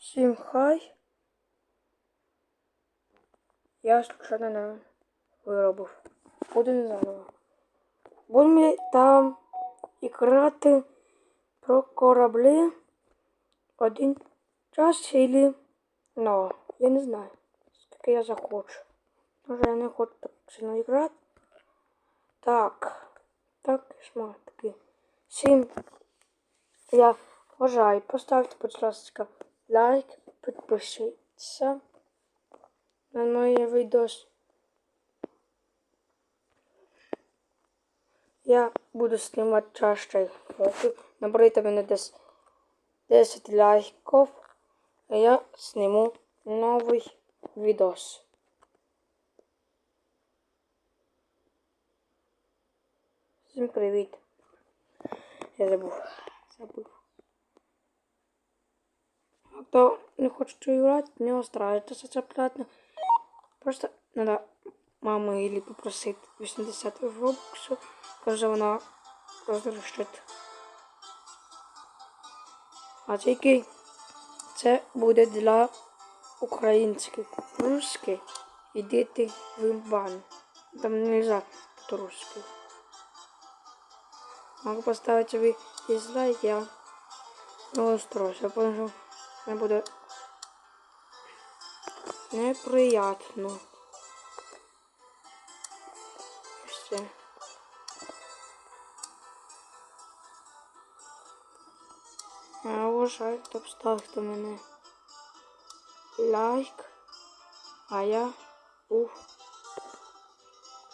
Всім хай. Я ще не виробив. Буду заново. Будемо там і грати про кораблі один час или но я не знаю, скільки я захочу. Може я не хочу так сильно грати. Так. Так, шматки. Всім я вважаю, поставте, будь ласка, лайк, підпишіться на мої відос. Я буду знімати чаще фото. Наберите мене десь 10 лайків, а я зніму новий відос. Всім привіт. Я забув. Забув. Хто не хоче грати, не устраивается це платно. Просто надо маму или попросити 80 робоксу, каже вона розрішить. А тільки це буде для українських, русських ідите в бан. Там нельзя по-русски. Могу поставить себе дизлайк, я не устроюсь. Я понял, мне будет неприятно. Все. Я вважаю, то ставте мене лайк, а я був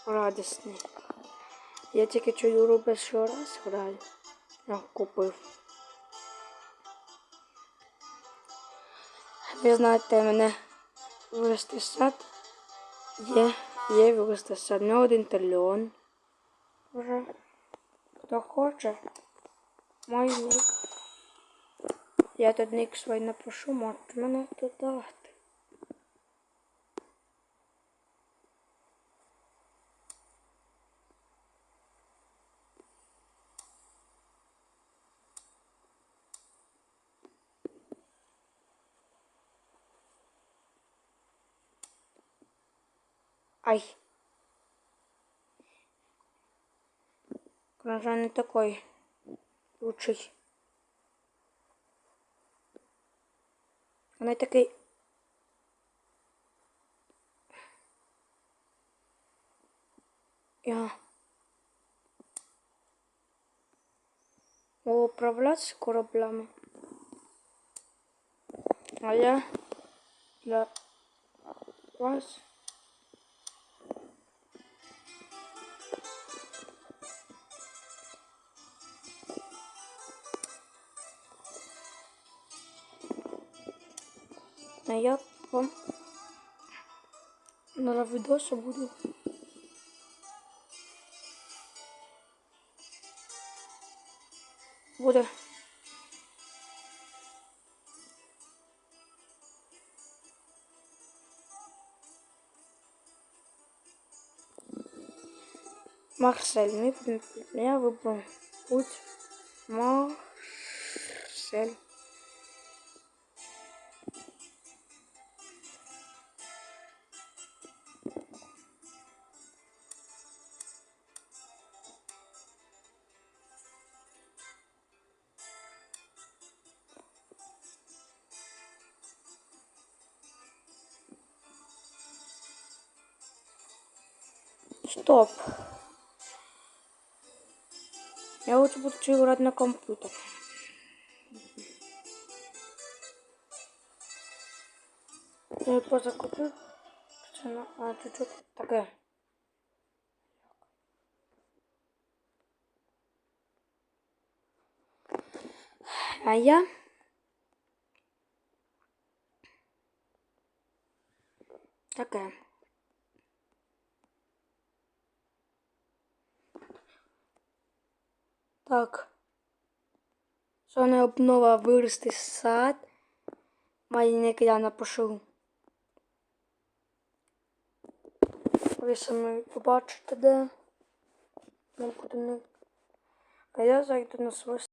радісний. Я тільки чую робив ще раз граю. Я купив. Ви знаєте, мене вирости сад є, є вирости сад. Не один трильйон. Вже. Хто хоче, мой ник. Я тут нік свій напишу, можете мене додати. Ай. Кража не такой лучший. Вона такий. Я. Управлятися кораблями. А я для вас. А я вам на відосі буду буде Марсель, ми я вибрав путь Марсель. Стоп. Я лучше буду играть на компьютер. Я просто купил. А чуть-чуть таке. А я таке. Так. Що не обнова вирости сад. Майник я напишу. Ви самі побачите де. Нам буде не. А я зайду на свій